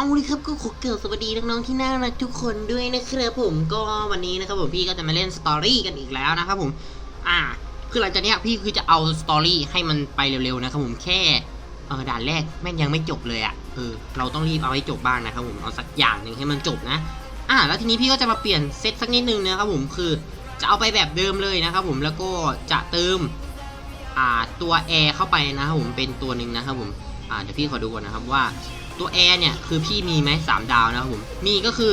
เอาเลยครับก็ขอเกิดสวัสดีน้องๆที่น่ารักทุกคนด้วยนะครับผมก็วันนี้นะครับผมพี่ก็จะมาเล่นสตอรี่กันอีกแล้วนะครับผมอ่าคือหลังจากเนี้ยพี่คือจะเอาสตอรี่ให้มันไปเร็วๆนะครับผมแค่เออด่านแรกแม่งยังไม่จบเลยอะ่ะเออเราต้องรีบเอาให้จบบ้างนะครับผมเอาสักอย่างหนึ่งให้มันจบนะอ่าแล้วทีนี้พี่ก็จะมาเปลี่ยนเซตสักนิดนึงนะครับผมคือจะเอาไปแบบเดิมเลยนะครับผมแล้วก็จะเติมอ่าตัวแอร์เข้าไปนะครับผมเป็นตัวหนึ่งนะครับผมอ่าเดี๋ยวพี่ขอดูก่อนนะครับว่า ตัวแอร์เนี่ยคือพี่มีไหมสามดาวนะครับผมมีก็คือ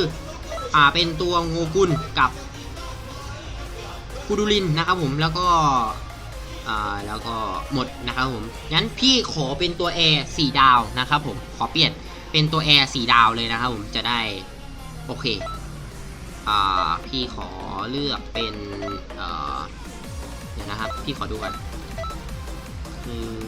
อ่าเป็นตัวโงกุลกับกูดูลินนะครับผมแล้วก็อ่าแล้วก็หมดนะครับผมงั้นพี่ขอเป็นตัวแอร์สี่ดาวนะครับผมขอเปลี่ยนเป็นตัวแอร์สี่ดาวเลยนะครับผมจะได้โอเคอ่าพี่ขอเลือกเป็นเอ่อเดี๋ยวนะครับพี่ขอดูกันคือน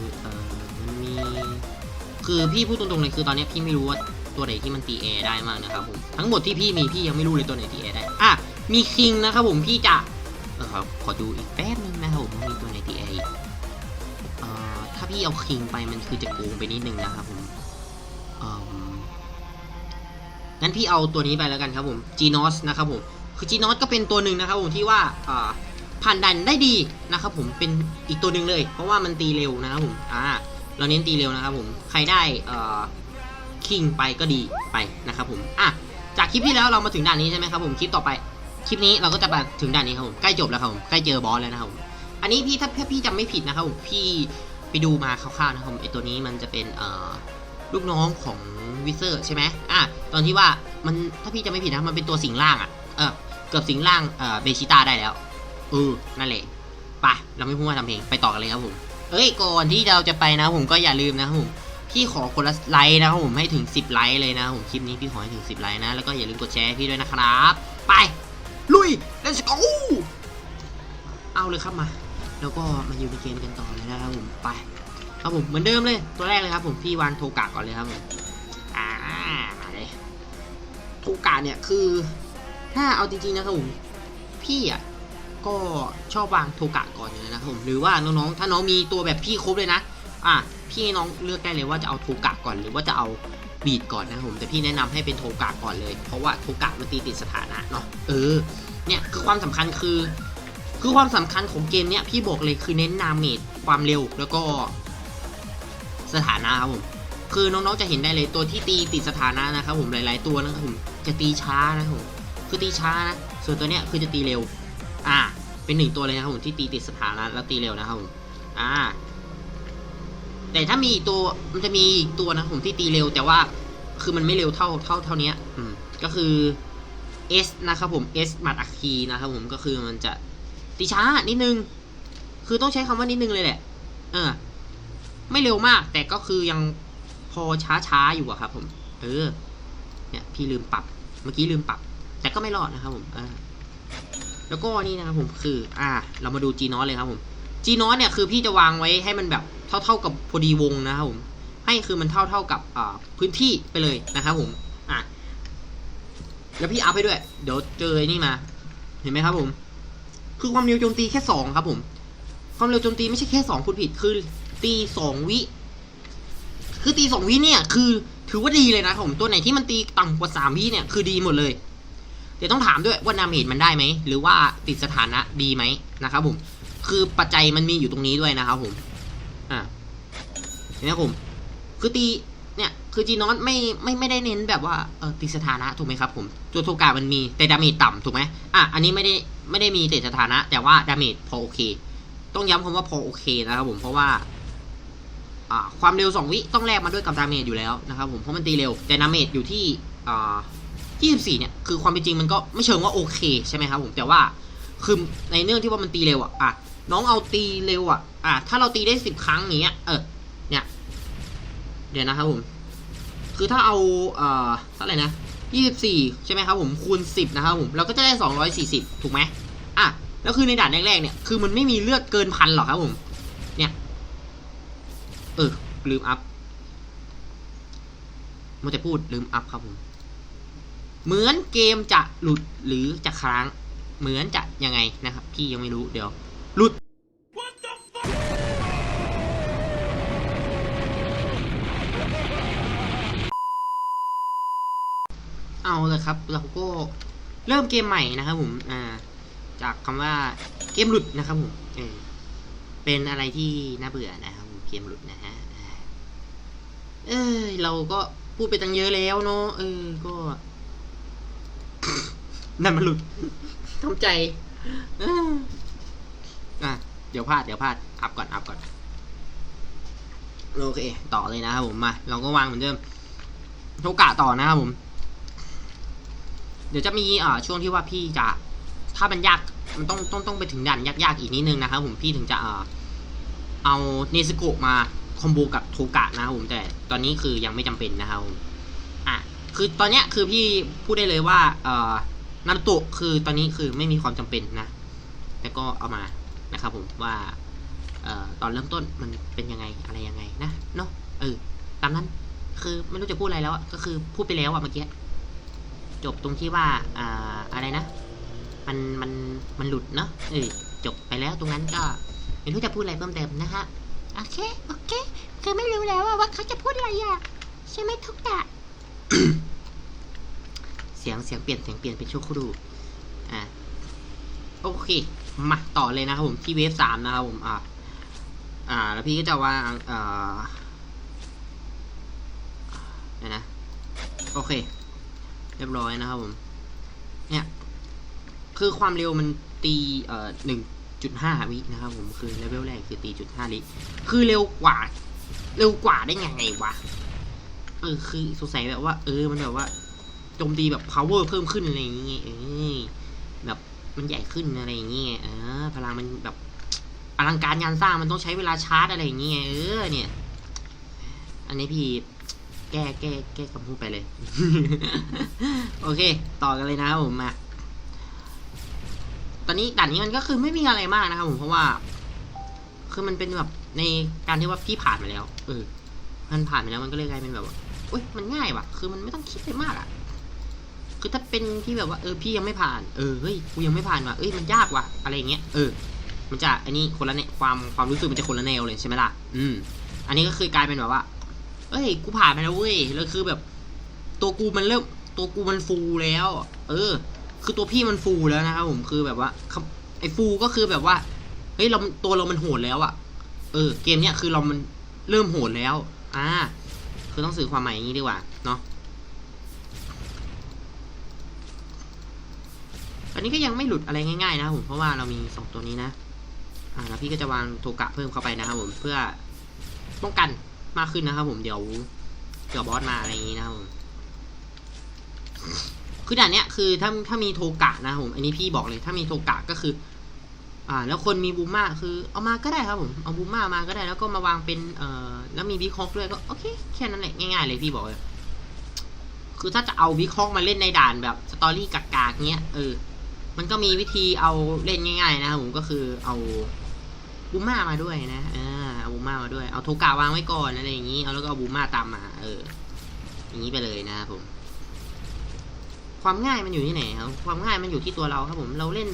คือพี่พูดตรงๆเลยคือตอนนี้พี่ไม่รู้ว่าตัวไหนที่มันตีแอร์ได้มากนะครับผมทั้งหมดที่พี่มีพี่ยังไม่รู้เลยตัวไหนตีแอร์ได้อะมีคิงนะครับผมพี่จะเออขอขอดูอีกแป๊บนึงนะครับผมมีตัวไหนตีแอร์อีกเอ่อถ้าพี่เอาคิงไปมันคือจะโกงไปนิดนึงนะครับผมเอ่องั้นพี่เอาตัวนี้ไปแล้วกันครับผมจีนอสนะครับผมคือจีนอสก็เป็นตัวหนึ่งนะครับผมที่ว่าอ่าผ่านดันได้ดีนะครับผมเป็นอีกตัวหนึ่งเลย เพราะว่ามันตีเร็วนะครับผมอ่า เราเน้นตีเร็วนะครับผม ใครได้เอ่อคิงไปก็ดีไปนะครับผม อะ จากคลิปที่แล้วเรามาถึงด่านนี้ใช่ไหมครับผม คลิปต่อไป คลิปนี้เราก็จะมาถึงด่านนี้ครับผม ใกล้จบแล้วครับผม ใกล้เจอบอสแล้วนะครับผม อันนี้พี่ถ้าพี่จำไม่ผิดนะครับผม พี่ไปดูมาคร่าวๆนะครับผมไอตัวนี้มันจะเป็นเอ่อลูกน้องของวิเซอร์ใช่ไหมอะ ตอนที่ว่ามันถ้าพี่จำไม่ผิดนะ มันเป็นตัวสิงล่างอะ เออ เกือบสิงล่างเอ่อเบชิต้าได้แล้ว เออ นั่นแหละ ไป เราไม่พูดว่าทำเพลง ไปต่อกันเลยครับผม เอ้ยก่อนที่เราจะไปนะผมก็อย่าลืมนะครับผมพี่ขอคนละไลค์นะครับผมให้ถึง 10 ไลค์เลยนะผมคลิปนี้พี่ขอให้ถึง 10 ไลค์นะ แล้วก็อย่าลืมกดแชร์พี่ด้วยนะครับ ไป ลุย let's go เอาเลยครับมา แล้วก็มาอยู่ในเกมกันต่อเลยนะครับผมไป ครับผมเหมือนเดิมเลยตัวแรกเลยครับผมพี่วานโทกะก่อนเลยครับผมอ่ามาเลยโทกะเนี่ยคือถ้าเอาจริงๆนะครับผมพี่อะ ก็ชอบวางโทกะก่อนเลยนะครับผมหรือว่าน้องๆถ้าน้องมีตัวแบบพี่ครบเลยนะอะพี่น้องเลือกได้เลยว่าจะเอาโทกะก่อนหรือว่าจะเอาบีดก่อนนะครับผมแต่พี่แนะนำให้เป็นโทกะก่อนเลย เพราะว่าโทกะมันตีติดสถานะเนาะเออเนี่ยคือความสำคัญคือ คือความสำคัญของเกมเนี้ยพี่บอกเลยคือเน้นนาเมจความเร็วแล้วก็สถานะครับผมคือน้องๆจะเห็นได้เลยตัวที่ตีติดสถานะนะครับผมหลาย ๆ ตัวนะครับผมจะตีช้านะครับผมคือตีช้านะส่วนตัวเนี้ยคือจะตีเร็ว อ่า เป็นหนึ่งตัวเลยนะครับผมที่ตีติดสถานะแล้วตีเร็วนะครับผมอ่า แต่ถ้ามีอีกตัวมันจะมีอีกตัวนะผมที่ตีเร็ว แต่ว่าคือมันไม่เร็วเท่าเท่าเท่านี้อืมก็คือ S นะครับผม S หมัดอัคคีนะครับผมก็คือมันจะตีช้านิดนึง คือต้องใช้คำว่านิดนึงเลยแหละ เออ ไม่เร็วมาก แต่ก็คือยังพอช้าช้าอยู่อะครับ ผม เออ เนี่ย พี่ลืมปรับ เมื่อกี้ลืมปรับ แต่ก็ไม่รอดนะครับผมอ่า แล้วก็นี่นะครับผมคือ อ่า เรามาดู G นอสเลยครับผม G นอสเนี่ยคือพี่จะวางไว้ให้มันแบบเท่าเท่าๆกับพอดีวงนะครับผม ให้คือมันเท่าเท่าๆกับอ่าพื้นที่ไปเลยนะครับผม อะ แล้วพี่อัพให้ด้วย เดี๋ยวเจอไอ้นี่มา เห็นไหมครับผม คือความเร็วโจมตีแค่สองครับผม ความเร็วโจมตีไม่ใช่แค่สองพูดผิด คือตีสองวิ คือตีสองวิเนี่ย คือถือว่าดีเลยนะครับผม ตัวไหนที่มันตีต่ำกว่าสามวิเนี่ย คือดีหมดเลย ดี๋ยวต้องถามด้วยว่าดาเมจมันได้ไหมหรือว่าติดสถานะดีไหมนะครับผมคือปัจจัยมันมีอยู่ตรงนี้ด้วยนะครับผมอ่าเห็นไหมครับผม คือตีเนี่ยคือจีนอสไม่ไม่ไม่ได้เน้นแบบว่าเออติดสถานะถูกไหมครับผมตัวโทกามันมีแต่ดาเมจต่ำถูกไหมอะอันนี้ไม่ได้ไม่ได้มีติดสถานะ แต่ว่าดาเมจพอโอเค ต้องย้ำคำว่าพอโอเคนะครับผมเพราะว่าอ่าความเร็วสองวิต้องแลกมาด้วยกับดาเมจอยู่แล้วนะครับผมเพราะมันตีเร็วแต่ดาเมจอยู่ที่อ่า 24 เนี่ย คือความเป็นจริงมันก็ไม่เชิงว่าโอเคใช่ไหมครับผม แต่ว่าคือในเนื่องที่ว่ามันตีเร็วอะอะน้องเอาตีเร็วอะอะถ้าเราตีได้สิบครั้งอย่างเงี้ย เออ เนี่ย เดี๋ยวนะครับผม คือถ้าเอาเอ่อเท่าไหร่นะ 24 ใช่ไหมครับผม คูณ 10 นะครับผม เราก็จะได้ 240 ถูกไหมอะ แล้วคือในด่านแรกๆ เนี่ย คือมันไม่มีเลือดเกินพันหรอกครับผม เนี่ย เออ ลืมอัพมัวแต่พูดลืมอัพครับผม เหมือนเกมจะหลุดหรือจะค้าง เหมือนจะยังไงนะครับ พี่ยังไม่รู้เดี๋ยว หลุด เอาเลยครับเราก็เริ่มเกมใหม่นะครับผม อ่า จากคำว่าเกมหลุดนะครับผม เออ เป็นอะไรที่น่าเบื่อนะครับเกมหลุดนะฮะ เออเราก็พูดไปตั้งเยอะแล้วเนาะ เออ ก็ นั่นมันหลุดทำใจเอออะเดี๋ยวพลาดเดี๋ยวพลาดอัพก่อนอัพก่อนโอเค ต่อเลยนะครับผมมา เราก็วางเหมือนเดิมโทกะต่อนะครับผม เดี๋ยวจะมีอ่าช่วงที่ว่าพี่จะถ้ามันยากมันต้องต้องต้องไปถึงด่านยากๆอีกนิดนึงนะครับผมพี่ถึงจะอ่าเอาเนสโกะมาคอมโบกับโทกะนะครับผมแต่ตอนนี้คือยังไม่จำเป็นนะครับผมอะคือตอนเนี้ยคือพี่พูดได้เลยว่าเอ่อ นารุโตะคือตอนนี้คือไม่มีความจำเป็นนะแต่ก็เอามานะครับผมว่าออตอนเริ่มต้นมันเป็นยังไงอะไรยังไงนะเนาะเออตามนั้นคือไม่รู้จะพูดอะไรแล้วก็คือพูดไปแล้วอะเมื่อกี้จบตรงที่ว่าอ่าอะไรนะ มันมันมันหลุดเนาะเออจบไปแล้วตรงนั้นก็ไม่รู้จะพูดอะไรเพิ่มเติมนะฮะโอเคโอเคคือไม่รู้แล้วว่าเขาจะพูดอะไรอะใช่ไหมทุกตะ เสียงเสียงเปลี่ยนเสียงเปลี่ยนเป็นชั่วครู่อ่าโอเคมาต่อเลยนะครับผมที่เวฟสามนะครับผมอ่าอ่า แล้วพี่ก็จะวางเอ่อนะโอเค เรียบร้อยนะครับผม เนี่ย คือความเร็วมันตีเอ่อหนึ่งจุดห้าวินะครับผมคือเลเวลแรกคือตีจุดห้าลิคือเร็วกว่า เร็วกว่าได้ไงวะเออคือสงสัยแบบว่า เออมันแบบว่า จมตีแบบ power เพิ่มขึ้นอะไรอย่างเงี้ยเออแบบมันใหญ่ขึ้นอะไรอย่างเงี้ยเออพลังมันแบบอลังการงานสร้างมันต้องใช้เวลาชาร์จอะไรอย่างเงี้ยเออเนี่ย อันนี้พี่แก้แก้แก้คำพูดไปเลย โอเค ต่อกันเลยนะครับผมมาตอนนี้ด่านนี้มันก็คือไม่มีอะไรมากนะครับผมเพราะว่า คือมันเป็นแบบในการที่ว่าพี่ผ่านมาแล้ว เออ มันผ่านมาแล้วมันก็เลยกลายเป็นแบบว่าอุ้ยมันง่ายว่ะ คือมันไม่ต้องคิดอะไรมากอะ คือถ้าเป็นที่แบบว่าเออพี่ยังไม่ผ่าน เออเฮ้ยกูยังไม่ผ่านว่ะเอ้ยมันยากว่ะอะไรเงี้ยเออ มันจะอันนี้คนละเนี่ยความความรู้สึกมันจะคนละแนวเลยใช่ไหมล่ะอืม อันนี้ก็คือกลายเป็นแบบว่า เอ้ยกูผ่านไปแล้วเว้ยแล้วคือแบบ ตัวกูมันเริ่มตัวกูมันฟูแล้ว เออ คือตัวพี่มันฟูแล้วนะครับผมคือแบบว่าไอ้ฟูก็คือแบบว่าเฮ้ยเราตัวเรามันโหดแล้วอะเออ เกมเนี้ยคือเรามันเริ่มโหดแล้ว อ่า คือต้องสื่อความหมายอย่างนี้ดีกว่า เนาะ อันนี้ก็ยังไม่หลุดอะไรง่ายๆนะครับผมเพราะว่าเรามีสองตัวนี้นะ อ่าแล้วพี่ก็จะวางโทกะเพิ่มเข้าไปนะครับผมเพื่อป้องกันมากขึ้นนะครับผมเดี๋ยวเดี๋ยวบอสมาอะไรอย่างนี้นะครับผมคือด่านเนี้ยคือถ้าถ้ามีโทกะนะครับผมอันนี้พี่บอกเลยถ้ามีโทกะก็คือ อ่า แล้วคนมีบูมมาคือเอามาก็ได้ครับผมเอาบูมมามาก็ได้ แล้วก็มาวางเป็นเอ่อแล้วมีบิ๊กฮอกด้วยก็โอเคแค่นั้นแหละง่ายๆเลยพี่บอกเลยคือถ้าจะเอาบิ๊กฮอกมาเล่นในด่านแบบสตอรี่กากๆเงี้ย เออ มันก็มีวิธีเอาเล่นง่ายๆนะครับผมก็คือเอาบูมมามาด้วยนะอ่าเอาบูมมามาด้วยเอาโทกะวางไว้ก่อนอะไรอย่างนี้เอาแล้วก็เอาบูมมาตามมา เออ อย่างนี้ไปเลยนะครับผม ความง่ายมันอยู่ที่ไหนครับ ความง่ายมันอยู่ที่ตัวเราครับ ผมเราเล่น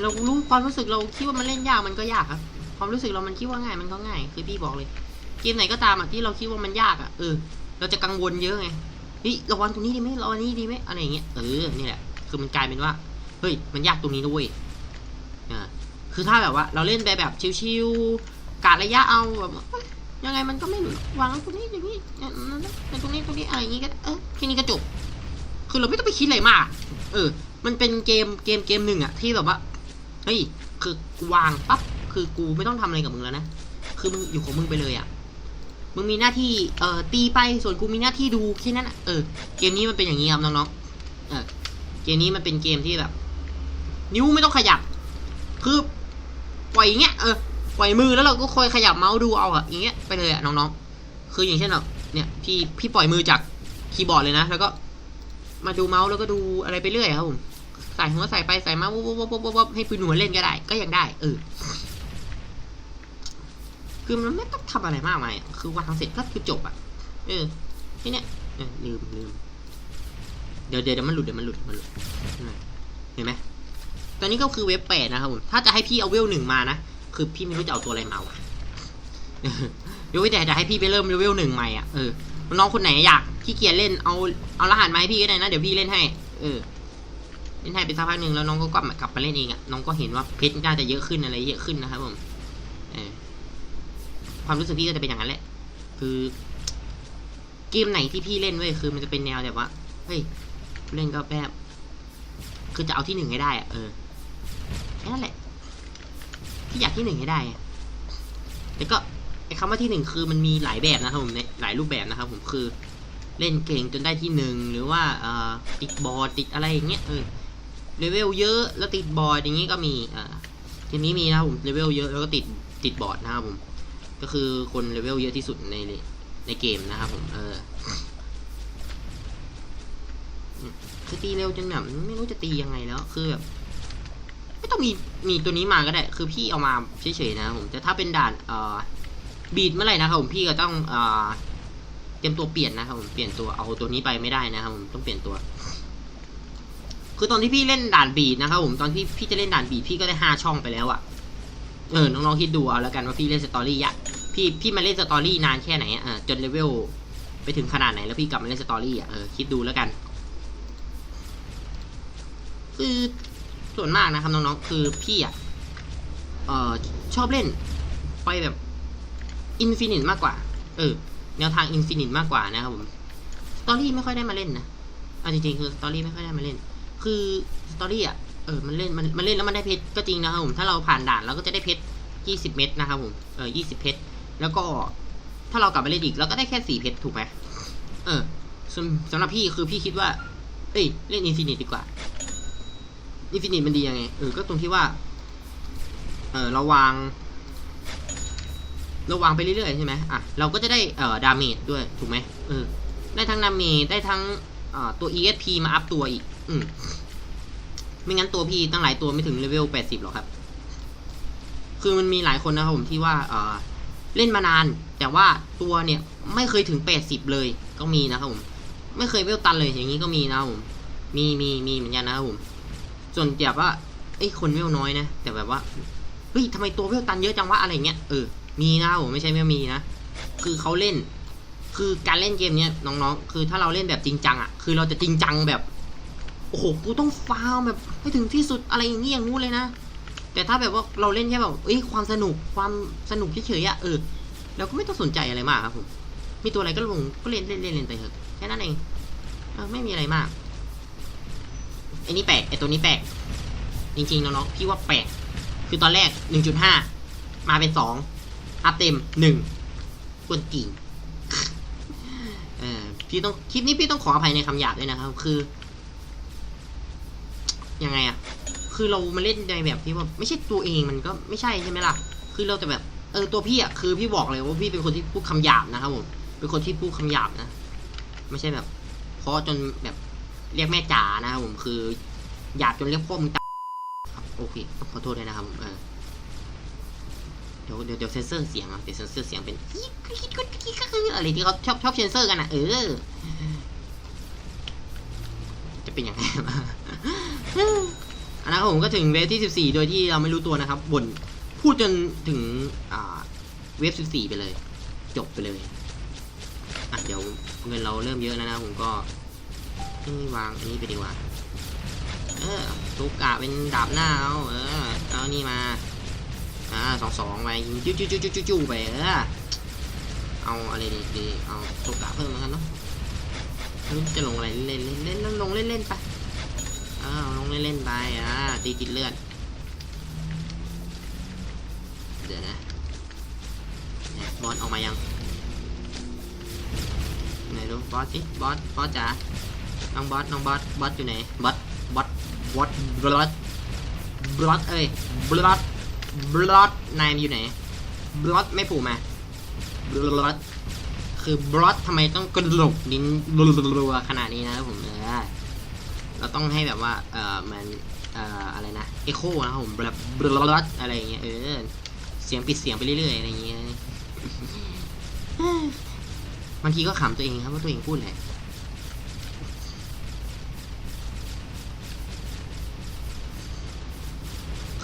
เรารู้ความรู้สึกเราคิดว่ามันเล่นยากมันก็ยากครับ ความรู้สึกเรามันคิดว่าง่ายมันก็ง่าย คือพี่บอกเลย เกมไหนก็ตามอะที่เราคิดว่ามันยากอะเออเราจะกังวลเยอะไงเฮ้ยระวังตรงนี้ดีไหมระวังนี้ดีไหมอะไรอย่างเงี้ยเออนี่แหละคือมันกลายเป็นว่า เฮ้ย มันยากตรงนี้ด้วยอ่าคือถ้าแบบว่า เราเล่นไปแบบชิวๆกะระยะเอาแบบยังไงมันก็ไม่หลุดวางตรงนี้อย่างนี้ตรงนี้ตรงนี้อะไรอย่างงี้ก็เออแค่นี้ก็จบคือเราไม่ต้องไปคิดอะไรมาก เออ มันเป็นเกมเกมเกมหนึ่งอะที่แบบว่าเฮ้ยคือกูวางปั๊บคือกูไม่ต้องทำอะไรกับมึงแล้วนะคือมึงอยู่ของมึงไปเลยอะมึงมีหน้าที่เอ่อตีไปส่วนกูมีหน้าที่ดูแค่นั้นอะเออเกมนี้มันเป็นอย่างนี้ครับน้องๆเออเกมนี้มันเป็นเกมที่แบบ นิ้วไม่ต้องขยับ คือปล่อยอย่างเงี้ยเออปล่อยมือแล้วเราก็คอยขยับเมาส์ดูเอาอะอย่างเงี้ยไปเลยอะน้องๆ คืออย่างเช่นแบบเนี่ยพี่พี่ปล่อยมือจากคีย์บอร์ดเลยนะ แล้วก็มาดูเมาส์แล้วก็ดูอะไรไปเรื่อยครับผมใส่หัวใส่ไปใส่มาวุบวุบวุบวุบให้ปืนหัวเล่นก็ได้ ก็ยังได้เออคือมันไม่ต้องทำอะไรมากมายคือวางเสร็จก็คือจบอะเออที่เนี้ยลืมลืมเดี๋ยวเดี๋ยวมันหลุดเดี๋ยวมันหลุดมันหลุดเห็นไหม ตอนนี้ก็คือเว็บแปดนะครับผม ถ้าจะให้พี่เอาเวลหนึ่งมานะ คือพี่ไม่รู้จะเอาตัวอะไรมาวะเดี๋ยวแต่จะให้พี่ไปเริ่มเวลหนึ่งใหม่อะ เออ น้องคนไหนอยากขี้เกียจเล่น เอา เอารหัสมาให้พี่ก็ได้นะ เดี๋ยวพี่เล่นให้ เออ เล่นให้ไปสักพักหนึ่งแล้วน้องก็กลับมากลับมาเล่นเองอะ น้องก็เห็นว่าเพชรน่าจะเยอะขึ้นอะไรเยอะขึ้นนะครับผม เออ ความรู้สึกพี่ก็จะเป็นอย่างนั้นแหละ คือเกมไหนที่พี่เล่นเว้ยคือมันจะเป็นแนวแบบว่า เฮ้ย เล่นก็แบบ คือจะเอาที่หนึ่งให้ได้อะเออ นั้นแหละพี่อยากที่หนึ่งให้ได้อะแต่ก็ไอ้คำว่าที่หนึ่งคือมันมีหลายแบบนะครับผมในหลายรูปแบบนะครับผมคือเล่นเก่งจนได้ที่หนึ่งหรือว่าเอ่อติดบอร์ดติดอะไรอย่างเงี้ยเออเลเวลเยอะแล้วติดบอร์ดอย่างงี้ก็มีอ่าทีนี้มีนะครับผมเลเวลเยอะแล้วก็ติดติดบอร์ดนะครับผมก็คือคนเลเวลเยอะที่สุดในในเกมนะครับผมเออคือตีเร็วจนแบบไม่รู้จะตียังไงแล้วคือแบบ ไม่ต้องมีมีตัวนี้มาก็ได้ คือพี่เอามาเฉยๆนะผมแต่ถ้าเป็นด่านเอ่อบีดเมื่อไหร่นะครับผมพี่ก็ต้องเอ่อเตรียมตัวเปลี่ยนนะครับผมเปลี่ยนตัวเอาตัวนี้ไปไม่ได้นะครับผมต้องเปลี่ยนตัว คือตอนที่พี่เล่นด่านบีดนะครับผมตอนที่พี่จะเล่นด่านบีดพี่ก็ได้ห้าช่องไปแล้วอะเออน้องๆคิดดูเอาแล้วกันว่าพี่เล่นสตอรี่อะพี่พี่มาเล่นสตอรี่นานแค่ไหนอะจนเลเวลไปถึงขนาดไหนแล้วพี่กลับมาเล่นสตอรี่อะเออคิดดูแล้วกัน คือ ส่วนมากนะครับน้องๆคือพี่อะเออชอบเล่นไปแบบอินฟินิตมากกว่า เออ แนวทางอินฟินิตมากกว่านะครับผมสตอรี่ไม่ค่อยได้มาเล่นนะเอาจริงๆคือสตอรี่ไม่ค่อยได้มาเล่น คือสตอรี่อะเออมันเล่นมันมันเล่นแล้วมันได้เพชรก็จริงนะครับผมถ้าเราผ่านด่านเราก็จะได้เพชรยี่สิบเม็ดนะครับผมเออยี่สิบเพชรแล้วก็ถ้าเรากลับมาเล่นอีกเราก็ได้แค่สี่เพชรถูกไหมเออสำสำหรับพี่คือพี่คิดว่า เอ้ยเล่นอินฟินิตดีกว่า อินฟินิตมันดียังไงเออก็ตรงที่ว่า เออเราวางเราวางไปเรื่อยๆใช่ไหมอะเราก็จะได้เอ่อดาเมจด้วยถูกไหมเออได้ทั้งดาเมจได้ทั้งอ่าตัว ESP มาอัพตัวอีก อืมไม่งั้นตัวพี่ตั้งหลายตัวไม่ถึงเลเวล80หรอกครับ คือมันมีหลายคนนะครับผมที่ว่าเออเล่นมานาน แต่ว่าตัวเนี่ยไม่เคยถึง80เลยก็มีนะครับผม ไม่เคยเวลตันเลยอย่างนี้ก็มีนะครับผม มีมีมีเหมือนกันนะครับผม ส่วนแบบว่าไอ้คนเวลน้อยนะ แต่แบบว่าเฮ้ยทำไมตัวเวลตันเยอะจังวะอะไรเงี้ยเออมีนะผมไม่ใช่ไม่มีนะคือเขาเล่น คือการเล่นเกมเนี้ยน้องๆ คือถ้าเราเล่นแบบจริงจังอะคือเราจะจริงจังแบบโอ้โหกูต้องฟาร์มแบบให้ถึงที่สุดอะไรอย่างนี้อย่างงู้เลยนะแต่ถ้าแบบว่าเราเล่นแค่แบบเอ้ยความสนุกความสนุกเฉยๆอะเออเราก็ไม่ต้องสนใจอะไรมากครับผมมีตัวอะไรก็ลงก็เล่นเล่นเล่นเล่นไปเถอะแค่นั้นเองเออไม่มีอะไรมาก ไอ้นี่แปลกไอ้ตัวนี้แปลกจริงๆน้องๆพี่ว่าแปลกคือตอนแรก 1.5 มาเป็น 2 อัพเต็ม1กวนจริงเออพี่ต้องคลิปนี้พี่ต้องขออภัยในคำหยาบด้วยนะครับ คือ ยังไงอะคือเรามาเล่นในแบบที่ว่าไม่ใช่ตัวเองมันก็ไม่ใช่ใช่ไหมล่ะ คือเราแต่แบบ เออตัวพี่อะคือพี่บอกเลยว่าพี่เป็นคนที่พูดคำหยาบนะครับผมเป็นคนที่พูดคำหยาบนะ ไม่ใช่แบบเพราะจนแบบ เรียกแม่จ๋านะครับผมคือหยาบจนเรียกพ่อมึงจ๋าครับโอเคขอโทษด้วยนะครับเออเดี๋ยวเดี๋ยวเซนเซอร์เสียงอะเดี๋ยวเซนเซอร์เสียงเป็นอะไรที่เขาชอบชอบเซนเซอร์กันอะเออจะเป็นยังไงอันนั้นผมก็ถึงเวฟที่ 14 โดยที่เราไม่รู้ตัวนะครับบ่นพูดจนถึงเวฟ 14 ไปเลย จบไปเลยอะเดี๋ยวเงินเราเริ่มเยอะแล้วนะผมก็ นี่วางอันนี้ไปดีกว่า เออตุกกะเป็นดาบหน้าเอาเออเอานี่มา อ่าสองสองไปยิงจิ้วจิ้วจิ้วจิ้วจิ้วไปเออเอาอะไรดีดีเอาตุกกะเพิ่มแล้วกันเนาะจะลงอะไรเล่นเล่นเล่นลงเล่นเล่นไปอ้าวลงเล่นเล่นไปอ่าตีติดเลือดเดี๋ยวนะเนี่ยบอสออกมายังไหนดูบอสสิบอสบอสจ๋า น้องบอสน้องบอสบอสอยู่ไหนบอสบอสบอสบลอสบลอสเอ้ยบลอสบล็อตนายอยู่ไหนบล็อตไม่ผูกมาบล็อตคือบล็อตทำไมต้องกระโดดลิ้นรัวขนาดนี้นะผมเออเราต้องให้แบบว่าเออมันเอ่ออะไรนะเอโคนะผมแบบบล็อตอะไรอย่างเงี้ยเออเสียงปิดเสียงไปเรื่อยๆอะไรอย่างเงี้ยบางทีก็ขำตัวเองครับว่าตัวเองพูดอะไร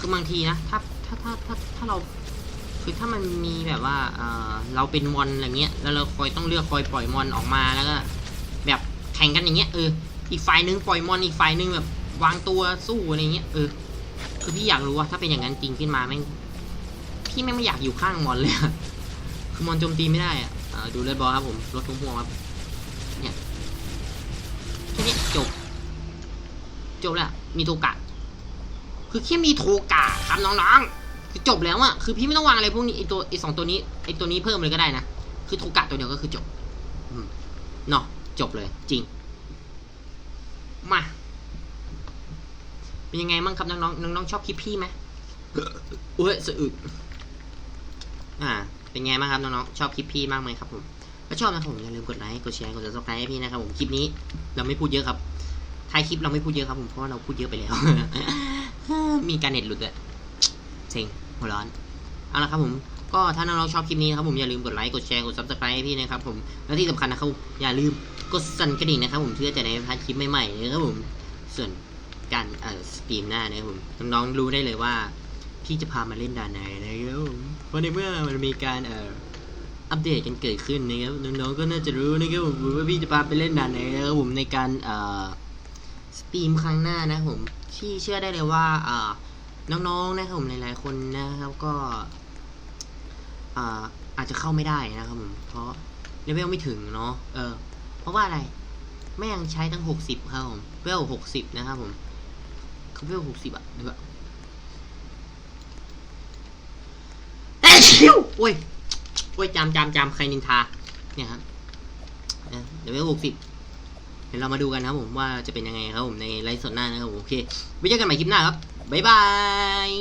คือบางทีนะถ้าถ้าถ้าถ้าถ้าเราคือถ้ามันมีแบบว่าเออเราเป็นมอนอะไรเงี้ยแล้วเราคอยต้องเลือกคอยปล่อยมอนออกมาแล้วก็แบบแข่งกันอย่างเงี้ยเอออีกฝ่ายนึงปล่อยมอนอีกฝ่ายนึงแบบวางตัวสู้อะไรเงี้ยเออคือพี่อยากรู้ว่าถ้าเป็นอย่างนั้นจริงขึ้นมาแม่งพี่แม่งไม่อยากอยู่ข้างมอนเลยอะคือมอนโจมตีไม่ได้อะอ่าดูเลยบอลครับผมรถทุ่งพวงครับเนี่ยแค่นี้จบจบแล้วมีโทกะ คือแค่มีโทกะครับน้องๆคือจบแล้วอะคือพี่ไม่ต้องวางอะไรพวกนี้ไอตัวไอสองตัวนี้ไอตัวนี้เพิ่มเลยก็ได้นะคือโทกะตัวเดียวก็คือจบเนาะจบเลยจริง มา เป็นยังไงบ้างครับน้องๆน้องๆชอบคลิปพี่ไหมเอ้ยสะอึกอ่า เป็นไงบ้างครับน้องๆชอบคลิปพี่มากไหมครับผมถ้าชอบนะครับผมอย่าลืมกดไลค์กดแชร์กด subscribe ให้พี่นะครับผมคลิปนี้ เราไม่พูดเยอะครับท้ายคลิปเราไม่พูดเยอะครับผมเพราะเราพูดเยอะไปแล้ว มีการเน็ตหลุดด้วยเซ็งหัวร้อน เอาละครับผม ก็ถ้าน้องๆชอบคลิปนี้นะครับผมอย่าลืมกดไลค์ กดแชร์ กด subscribe ให้พี่นะครับผม และที่สำคัญนะครับอย่าลืมกดสั่นกระดิ่งนะครับผมเพื่อจะได้พลาดคลิปใหม่ๆนะครับผม ส่วนการเอ่อสตรีมหน้านะครับผมน้องๆรู้ได้เลยว่าพี่จะพามาเล่นด่านไหนนะครับผมเพราะในเมื่อมันมีการเอ่ออัปเดตกันเกิดขึ้นนะครับน้องๆก็น่าจะรู้นะครับผมว่าพี่จะพาไปเล่นด่านไหนนะครับผมในการเอ่อสตรีมครั้งหน้านะครับผม ที่เชื่อได้เลยว่าน้องๆนะครับผมหลาย ๆ คนนะครับก็เอ่อาจจะเข้าไม่ได้นะครับผมเพราะเลเวลไม่ถึงเนาะเออ เพราะว่าอะไรแม่งใช้ตั้งหกสิบครับผมเวลหกสิบนะครับผมเขาเวลหกสิบอะเดี๋ยวอะแต่ชิวโอ้ยโอ้ยจำจำจำใครนินทาเนี่ยครับเออเดี๋ยวเวลหกสิบ ดี๋ยวเรามาดูกันนะครับผมว่าจะเป็นยังไงครับผมในไลฟ์สดหน้านะครับผมโอเคไว้เจอกันใหม่คลิปหน้าครับบ๊ายบาย